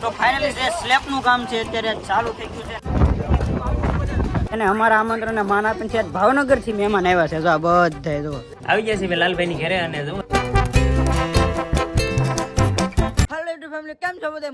તો ફાઇનલી જે સ્લેબનું કામ છે, અત્યારે ચાલુ થઈ ગયું છે. અને અમારા આમંત્રણને માન આપીને છે ભાવનગરથી મહેમાન આવ્યા છે. જો આ બધા જો. આવી ગયા છે લાલભાઈ ની ઘરે અને જો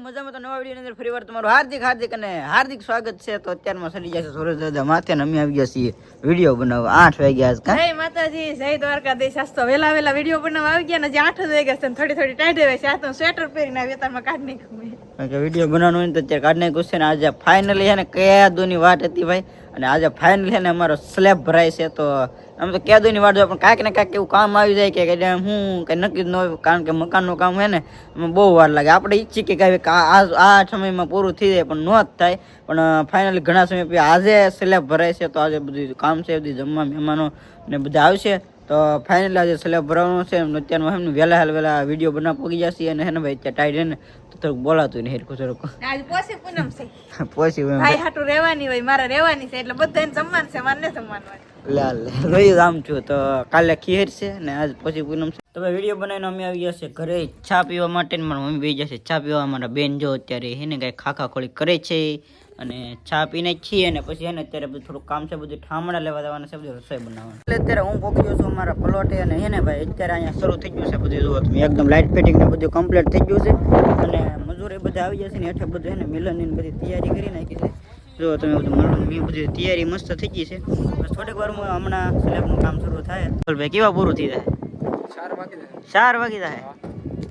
મજામાં તો નવા વીડિયો અંદર ફરીવાર તમારું હાર્દિક હાર્દિક અને હાર્દિક સ્વાગત છે. તો અત્યારમાં સડી જશે સુરજ દાદા માથે અને અમે આવી ગયા છીએ વીડિયો બનાવવા. આઠ વાગ્યા આજ? જય માતાજી જય દ્વારકાધીશ. આજ તો વેલા વેલા વીડિયો બનાવવા આવી ગયા ને જે આઠ જ વાગ્યા છે ને થોડી થોડી ટાઈટ આવે છે આ તો સ્વેટર પહેરીને આવી વેતરમાં કાઢ નાખ્યું. કે વીડિયો બનાવવાનો હોય તો અત્યારે કાઢ નાખ્યું છે ને આજે ફાઇનલી છે ને કયાદોની વાટ હતી ભાઈ? અને આજે ફાઇનલી ને અમારો સ્લેબ ભરાય છે તો આમ તો કયાદોની વાટ હોય પણ કાંઈક ને કાંઈક એવું કામ આવી જાય કે હું કંઈ નક્કી જ ન હોય કારણ કે મકાનનું કામ હોય ને એમાં બહુ વાર લાગે. આપણે ઈચ્છીએ કે કાંઈ આ આ- સમયમાં પૂરું થઈ જાય પણ ન જ થાય. પણ ફાઇનલી ઘણા સમય પછી આજે સ્લેબ ભરાય છે તો આજે બધું કામ છે બધી જમવા મહેમાનો ને બધા આવશે. તો ફાઇનલી આજે સ્લેબ ભરવાનો છે એમ અત્યારમાં એમને વહેલા હાલ વહેલા વીડિયો બનાવ પગી જશે અને હે ને ભાઈ ત્યાં ટાઈટ ને તો થોડુંક બોલાતું નહીં હેરખું થોડુંક. આજ પોસી પૂનમ છે. પોસી ભાઈ હાટું રહેવાની હોય મારે રહેવાની છે એટલે બધાને જમવાનું છે મારે જમવાનું હોય. આમ છું. તો કાલે ખીર છે ને આજ પછી વીડિયો બનાવીને અમે આવી છે ઘરે ચા પીવા માટે મારા મમ્મી બેસી જશે ચા પીવા. મારા બેન જો અત્યારે હે કાંઈ ખાખા ખોળી કરે છે અને ચા પીને છીએ અને પછી એને અત્યારે બધું થોડું કામ છે, બધું ઠામડા લેવા જવાના બધું રસોઈ બનાવવાનું. અત્યારે હું પહોંચી છું મારા પલોટે અને ભાઈ, અત્યારે અહીંયા શરૂ થઈ છે બધું, જુઓ એકદમ લાઇટ ફિટિંગ ને બધું કમ્પ્લીટ થઈ છે. અને મજૂર બધા આવી જશે ને એટલે બધું એને મિલનની બધી તૈયારી કરી નાખી છે. જો તમે, બધું બધી તૈયારી મસ્ત થઈ ગઈ છે. થોડીક વારમાં હમણાં સ્લેબનું કામ શરૂ થાય. ભાઈ કેવા પૂરું થઈ જાય? ચાર વાગી જાય.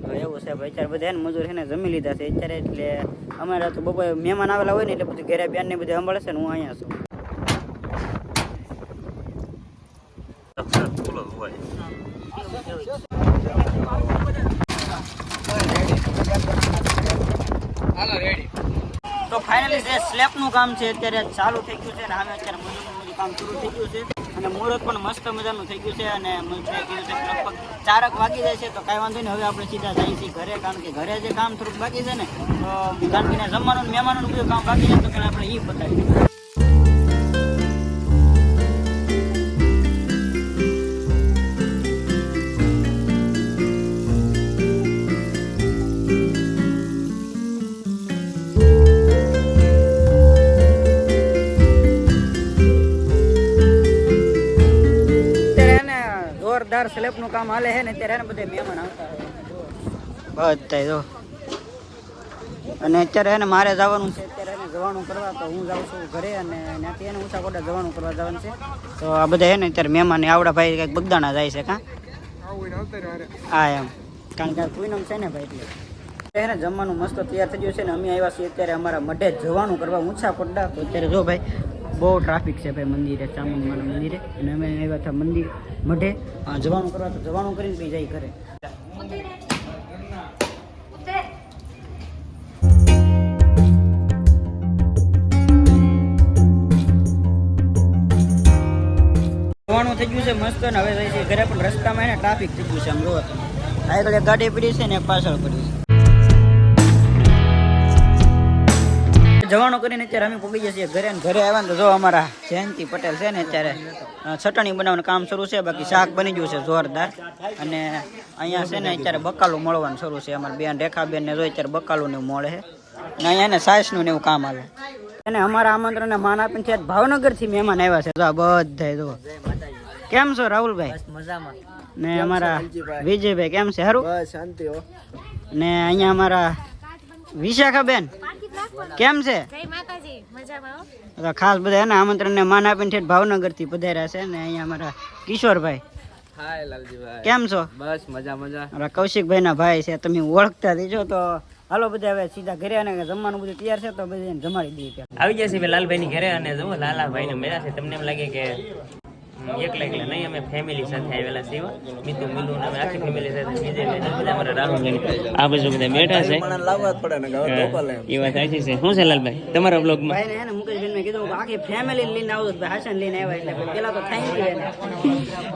તો એવું છે ભાઈ અત્યારે બધા હે ને મજૂર છે ને જમી લીધા છે. અત્યારે એટલે અમારે તો બપોરે મહેમાન આવેલા હોય ને એટલે બધું ઘરે બેન ને બધું સંભાળે છે ને હું અહીંયા છું. તો ફાઇનલી જે સ્લેબનું કામ છે અત્યારે ચાલુ થઈ ગયું છે અને સામે અત્યારે કામ શરૂ થઈ ગયું છે. અને મુહૂર્ત પણ મસ્ત મજાનું થઈ ગયું છે અને મજૂર છે લગભગ ચારક વાગી જાય છે, તો કાંઈ વાંધો નહીં. હવે આપણે સીધા જઈએ છીએ ઘરે, કારણ કે ઘરે જે કામ થોડુંક બાકી છે ને, તો, કારણ કે જમવાનું મહેમાનોનું બધું કામ બાકી છે, તો આપણે એ બતાવી જોરદાર સ્લેબનું કામ હાલે છે ને ત્યારે બધે મહેમાન આવતા બધા જો. અને અત્યારે એને મારે જવાનું છે, અત્યારે એને જવાનું કરવા, તો હું જાઉં છું ઘરે અને ત્યાંથી એને ઊંચા કોટા જવાનું કરવા જવાનું છે. તો આ બધા એને અત્યારે મહેમાન આવડા ભાઈ કંઈક બગદાણા જાય છે, કાં? હા, એમ. કારણ કે કુઈનમ છે ને ભાઈ એટલે. એને જમવાનું મસ્ત તૈયાર થઈ ગયું છે ને અમે આવ્યા છીએ અત્યારે અમારા મઢે જવાનું કરવા ઊંચા કોટડા તો અત્યારે જો ભાઈ બહુ ટ્રાફિક છે ભાઈ મંદિરે ચામુંડમાના મંદિરે. અને અમે આવ્યા હતા મંદિર મઢે. જવાનું કરવા તો જવાનું કરીને બી જાય ઘરે. જવાનું થઈ ગયું છે મસ્ત ને હવે ઘરે, પણ રસ્તામાં એને ટ્રાફિક થઈ ગયું છે આમ જોવો આગળ ગાડી પડી છે ને પાછળ પડી છે. જવાનું કરીને અત્યારે અમે પગી જઈએ ઘરે ને ઘરે આવ્યા ને તો જો અમારા જયંતિ પટેલ છે ને અત્યારે ચટણી બનાવવાનું કામ શરૂ છે બાકી શાક બની ગયું છે જોરદાર. અને અહીંયા છે ને અત્યારે બકાલું મળવાનું શરૂ છે અમારા બેન રેખાબેન ને જો અત્યારે બકાલું ને મળે છે. ને અહીંયા ને સાસનું ને એવું કામ આવે અને અમારા આમંત્રણને માન આપીને છે ભાવનગરથી મહેમાન આવ્યા છે. તો બધા જો કેમ છો રાહુલભાઈ? મજામાં. ને અમારા વિજયભાઈ કેમ છે? સારું શાંતિ હો. ને અહીંયા અમારા વિશાખાબેન. કેમ છે? ખાસ બધા એના આમંત્રણ ને માન આપીને ઠેઠ ભાવનગરથી પધાર્યા છે ને અહીંયા અમારા કિશોરભાઈ. કેમ છો? બસ મજા મજા. કૌશિકભાઈ ના ભાઈ છે તમે ઓળખતા દીજો તો હાલો બધા હવે સીધા ઘરે અને જમવાનું બધું તૈયાર છે તો બધાને જમાડી દઈએ આવી જશે છે લાલભાઈ ની ઘરે અને જો લાલાભાઈ ને મેળા છે તમને એમ લાગે કે એકલા એકલા નહીં અમે ફેમિલી સાથે આવેલા છીએ મીતું મીતુ મિલુ અમે આખી ફેમિલી સાથે બીજે બધા અમારા રાહુલ આ બાજુ બધા બેઠા છે. એ વાત સાચી છે. શું છે લાલભાઈ? તમારા બ્લોગમાં ભાઈ કીધું કે આખી ફેમિલી લઈને આવું તો હાસન લઈને આવ્યા એટલે પેલા તો થેન્ક યુ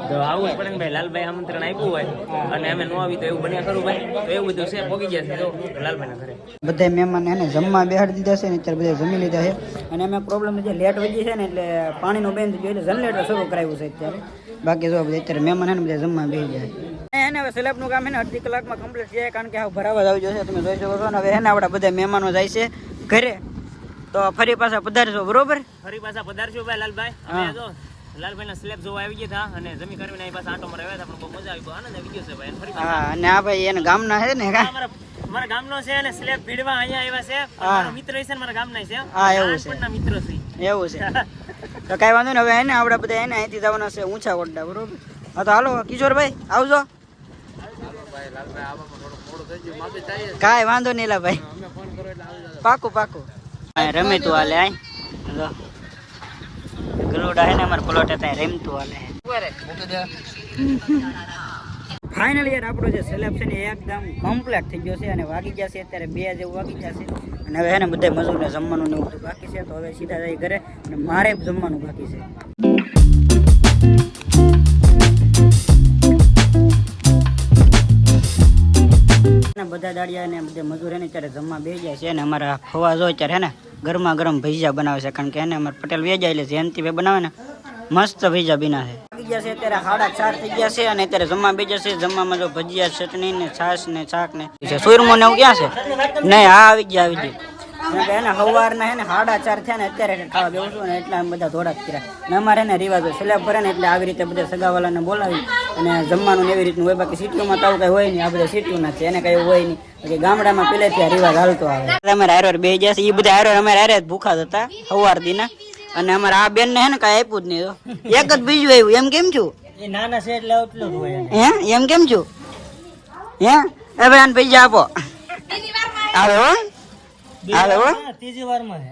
તો આવું પણ પડે ભાઈ લાલભાઈ આમંત્રણ આપ્યું હોય અને અમે ન આવી તો એવું બન્યા ખરું ભાઈ? તો એવું બધું છે પોગી ગયા છે જો લાલભાઈ ઘરે. બધા મહેમાન એને જમવા બેહાડી દીધા છે ને અત્યારે બધા જમી લીધા છે. અને અમે પ્રોબ્લેમ જે લેટ વધી છે ને એટલે પાણીનો બેન થયો એટલે જનરેટર શરૂ કરાવ્યું છે અત્યારે. બાકી જો બધા અત્યારે મહેમાન એને બધા જમવા બેસી જાય એને હવે સ્લેબનું કામ એને અડધી કલાકમાં કમ્પ્લીટ છે કારણ કે હવે ભરાવા જ આવી જશે તમે જોઈ શકો છો. ને હવે એને આપણા બધા મહેમાનો જાય છે ઘરે. તો ફરી પાછા પધારશો બરોબર? ફરી પાછા પધારશો ભાઈ લાલભાઈ. અમે જો લાલભાઈ ના સ્લેબ જોવા આવી ગયા હતા અને જમી કરીને અહીં પાછા આટો મારવા આવ્યા હતા. પણ બહુ મજા આવી બહુ આનંદ આવી ગયો છે ભાઈ. અને ફરી હા અને આ ભાઈ એને ગામના છે ને કા મારા મારા ગામનો છે અને સ્લેબ ભીડવા અહીંયા આવ્યા છે. હા. મારો મિત્ર છે ને મારા ગામના છે. હા, એવું છે. મિત્ર છે. એવું છે. તો કાંઈ વાંધો નહીં હવે એને આપણે બધા એને અહીંથી જવાના છે ઊંચા ઓરડા બરોબર? હા તો હાલો કિશોરભાઈ આવજો. કાંઈ વાંધો નહીં લા ભાઈ. પાકું પાકું. રમે તું હાલે, આય. જો. ગરુડા હે ને અમાર પ્લોટ હતા રમતું હાલે. ફાઇનલ યાર, આપણો જે સ્લેબ છે એકદમ કમ્પ્લીટ થઈ ગયો છે અને વાગી ગયા છે, અત્યારે બે જેવું વાગી ગયા છે. અને હવે એને બધા મજૂરને જમવાનું ને એવું બાકી છે, તો હવે સીધા જઈ ઘરે અને મારે જમવાનું બાકી છે. અને બધા દાડિયા ને બધા મજૂર એને ત્યારે જમવા બે જાય છે અને અમારા ફવા જો ત્યારે હે ને ગરમા ગરમ ભજીયા બનાવે છે કારણ કે એને અમારે પટેલ વેજાય એટલે જયંતિભાઈ બનાવે ને, મસ્ત ભજીયા બીના છે. ગયા છે અત્યારે સાડા ચાર થઈ ગયા છે અને અત્યારે જમવા બે જશે જમવામાં જો ભજીયા, ચટણી ને છાશ ને શાક ને સુરમો ને એવું ક્યાં છે? નહીં હા આવી ગયા આવી ગયા. કે એને સવારના હે ને સાડા ચાર થયા ને અત્યારે ખાવા બેવું છું ને એટલા આમ બધા થોડા જ કર્યા. ને અમારે ને રિવાજો સ્લેબ ભરે ને એટલે આવી રીતે બધા સગાવાલાને બોલાવી અને જમવાનું એવી રીતનું હોય. બાકી સિટીઓમાં તો આવું કઈ હોય નહીં. આ બધા સિટીઓ ના છે. એને કઈ હોય નહીં. બાકી ગામડામાં પહેલેથી આ રિવાજ હાલતો આવે. અમારે હારો બે જશે એ બધા હારો અમારે હારે જ ભૂખા હતા સવાર દીના. અને અમારે આ બેન ને હે ને કઈ આપ્યું જ નહીં એક જ બીજું આવ્યું એમ કેમ છું? નાના છે એટલે એટલું જ હોય હે? એમ કેમ છું? હે? હવે ભાઈ આને આપો. આવે આવે હો. ત્રીજી વારમાં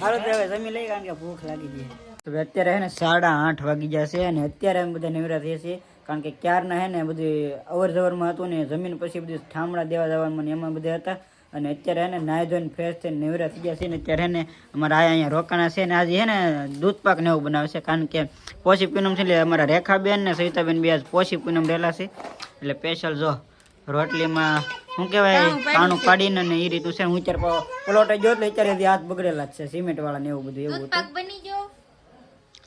હાલો તો હવે જમી લઈ કારણ કે ભૂખ લાગી ગઈ તો અત્યારે હે ને સાડા આઠ વાગી જશે અને અત્યારે અમે બધા નવરા થઈએ છીએ કારણ કે ક્યારના હે ને બધી અવર જવરમાં હતું ને જમીન પછી બધી ઠામડા દેવા જવાનું ને એમાં બધા હતા. અને અત્યારે હે ને નાહી ધોઈને ફ્રેશ થઈને નવરા થઈ ગયા છે ને અત્યારે હે ને અમારા આયા અહીંયા રોકાણા છે ને આજે હે ને દૂધ પાક ને એવું બનાવશે કારણ કે પોષી પૂનમ છે એટલે અમારા રેખાબેન ને સવિતાબેન બે આજ પોષી પૂનમ રહેલા છે. એટલે સ્પેશિયલ જો રોટલીમાં શું કહેવાય કાણું કાઢીને ને એ રીતે છે. હું અત્યારે પલોટે જો એટલે અત્યારે હાથ બગડેલા જ છે સિમેન્ટ વાળા ને એવું બધું એવું હતું.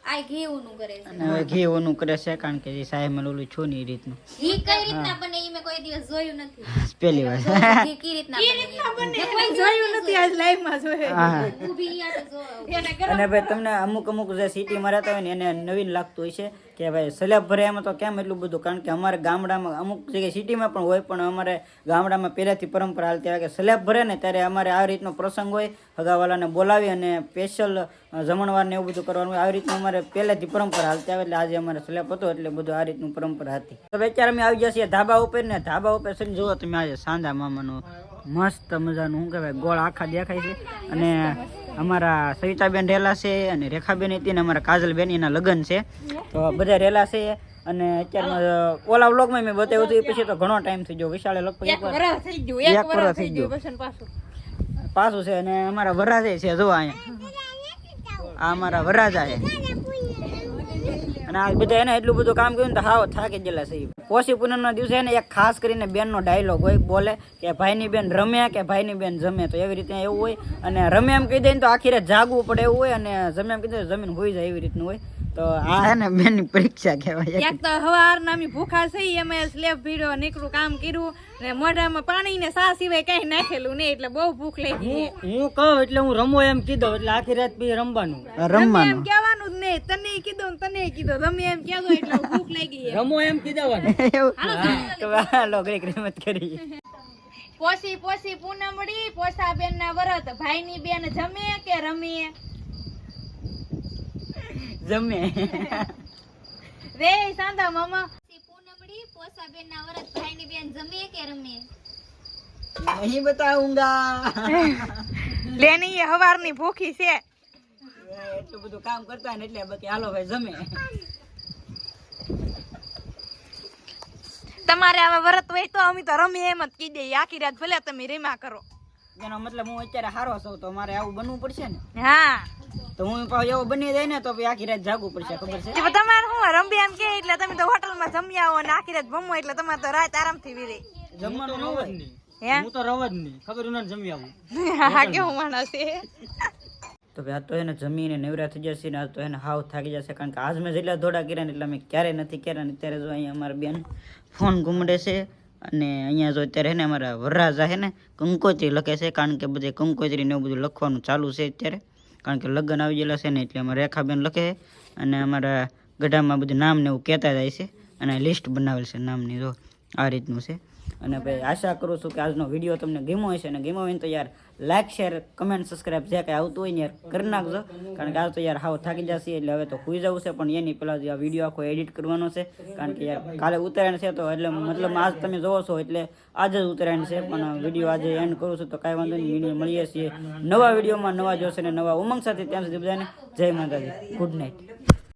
આ ઘી નું કરે છે. અને હવે ઘી ઓનું કરે છે કારણ કે જે સાહેબ મેં ઓલું છું ને એ રીતનું. ઘી કઈ રીતના બને? ઈ મેં કોઈ દિવસ જોયું નથી. પહેલી વાર. ઘી કઈ રીતના બને? બને? કોઈ જોયું નથી આજ લાઈવમાં જોયે. ઊભી યાર જો એને કરો અને ભાઈ તમને અમુક અમુક જે સિટીમાં રહેતા હોય ને એને નવીન લાગતું હોય છે કે ભાઈ સલેબ ભરે એમાં તો કેમ એટલું બધું? કારણ કે અમારે ગામડામાં અમુક જગ્યાએ સિટીમાં પણ હોય પણ અમારે ગામડામાં પહેલાથી પરંપરા હાલતી આવે કે સલેબ ભરે ને ત્યારે અમારે આ રીતનો પ્રસંગ હોય હગાવાલાને બોલાવી અને સ્પેશિયલ જમણવાર ને એવું બધું કરવાનું આવી રીતનું અમારે પહેલેથી પરંપરા હાલતી આવે એટલે આજે અમારે સ્લેપ હતો એટલે બધું આ રીતનું પરંપરા હતી. તો અત્યારે અમે આવી ગયા છીએ ધાબા ઉપર ને ધાબા ઉપર છે જુઓ તમે આજે સાંધા મામાનું મસ્ત મજાનું શું કહેવાય ગોળ આખા દેખાય છે. અને અમારા સવિતાબેન રહેલા છે અને રેખાબેન હતી ને અમારા કાજલબેન એના લગ્ન છે. તો બધા રહેલા છે અને અત્યારમાં ઓલા વ્લોગમાં મેં બતાવ્યું હતું એ પછી તો ઘણો ટાઈમ થઈ ગયો. વિશાળે લગભગ એક એક વાર થઈ ગયો એક વરસ થઈ ગયો ગયું. પાછું છે અને અમારા વરાજે છે જો અહીંયા. આ અમારા વરાજા છે. અને આ બધા એને એટલું બધું કામ કર્યું ને તો હાવ થાકી જ ગયેલા છે. પોષી પૂનમના દિવસે એને એક ખાસ કરીને બેનનો ડાયલોગ હોય બોલે કે ભાઈની બેન રમે કે ભાઈની બેન જમે. તો એવી રીતે એવું હોય. અને રમે એમ કહી દે તો આખી રાત જાગવું પડે એવું હોય અને જમે એમ કહી દે જમીન હોઈ જાય એવી રીતનું હોય. તો આ હે ને બેનની પરીક્ષા કહેવાય એક. તો હવાર નામી ભૂખા છે એમ સ્લેબ ભીડો નીકળું કામ કર્યું ને મોઢામાં પાણી ને સા સિવાય કઈ નાખેલું નહીં એટલે બહુ ભૂખ લાગી હું કહું એટલે હું રમો એમ કીધો એટલે આખી રાત પછી રમવાનું. રમવાનું એમ કહેવાનું જ નહીં તને કીધું ને તને કીધું. તમે એમ કહેજો એટલે ભૂખ લાગી રમો એમ કીધવાનું હાલો ઘડીક રમત કરીએ. પોસી પોસી પૂનમડી પોસા બેન ના વરત. ભાઈ ની બેન જમે કે રમીએ જમે. રે સાંધા મામા. પૂનમડી પોસાબેન ના વરત. ભાઈની બેન જમે કે રમે? નહીં બતાઉંગા લેની એ હવારની ભૂખી છે. એટલું બધું કામ કરતા ને એટલે બાકી હાલો ભાઈ જમે. તમારે આવા વરત હોય તો અમે તો રમીએ એમ જ કીધે આખી રાત ભલે તમે રીમા કરો. એનો મતલબ હું અત્યારે હારો છું તો મારે આવું બનવું પડશે ને? હા. તો હું પાછો એવો બની જાય ને તો પછી આખી રાત જાગવું પડશે ખબર છે? તમારે હું રમી એમ કે એટલે તમે તો હોટલમાં જમ્યા આવો ને આખી રાત ભમો એટલે તમારે તો રાત આરામથી વીરે. જમવાનું ન હોય. હું? તો રવ જ નહીં. ખબર ના જમી આવું. હા કેવું માણસ છે. તો આજ તો એને જમીને નેવરા થઈ જશે ને આજ તો એને હાવ થાકી જશે. કારણ કે આજ મેં જેટલા ધોડા કર્યા ને એટલા મેં ક્યારેય નથી કર્યા ને ત્યારે જો અહીંયા અમારા બેન ફોન ગુમડે છે અને અહીંયા જો અત્યારે ને અમારા વરરાજા છે ને કંકોત્રી લખે છે. કારણ કે બધે કંકોત્રી ને એવું બધું લખવાનું ચાલુ છે અત્યારે. કારણ કે લગ્ન આવી ગયેલા છે ને એટલે અમારા રેખાબેન લખે અને અમારા ગઢામાં બધું નામ ને એવું કહેતા જાય છે. અને લિસ્ટ બનાવેલ છે નામની, જો આ રીતનું છે. અને ભાઈ આશા કરું છું કે આજનો વીડિયો તમને ગમ્યો હશે અને ગમ્યો હોય તો યાર લાઇક શેર કમેન્ટ સબસ્ક્રાઇબ જે કાંઈ આવતું હોય ને યાર કરી નાખજો. કારણ કે આજ તો યાર હાવ થાકી જશે એટલે હવે તો ખુઈ જવું છે, પણ એની પહેલાં આ વીડિયો આખો એડિટ કરવાનો છે, કારણ કે યાર કાલે ઉત્તરાયણ છે તો એટલે મતલબ આજ તમે જોવો છો એટલે આજે જ ઉત્તરાયણ છે, પણ વીડિયો આજે એન્ડ કરું છું તો કાંઈ વાંધો નહીં વીડિયો મળીએ છીએ નવા વિડીયોમાં, નવા જોશે ને નવા ઉમંગ સાથે. ત્યાં સુધી બધાને જય માતાજી. Good night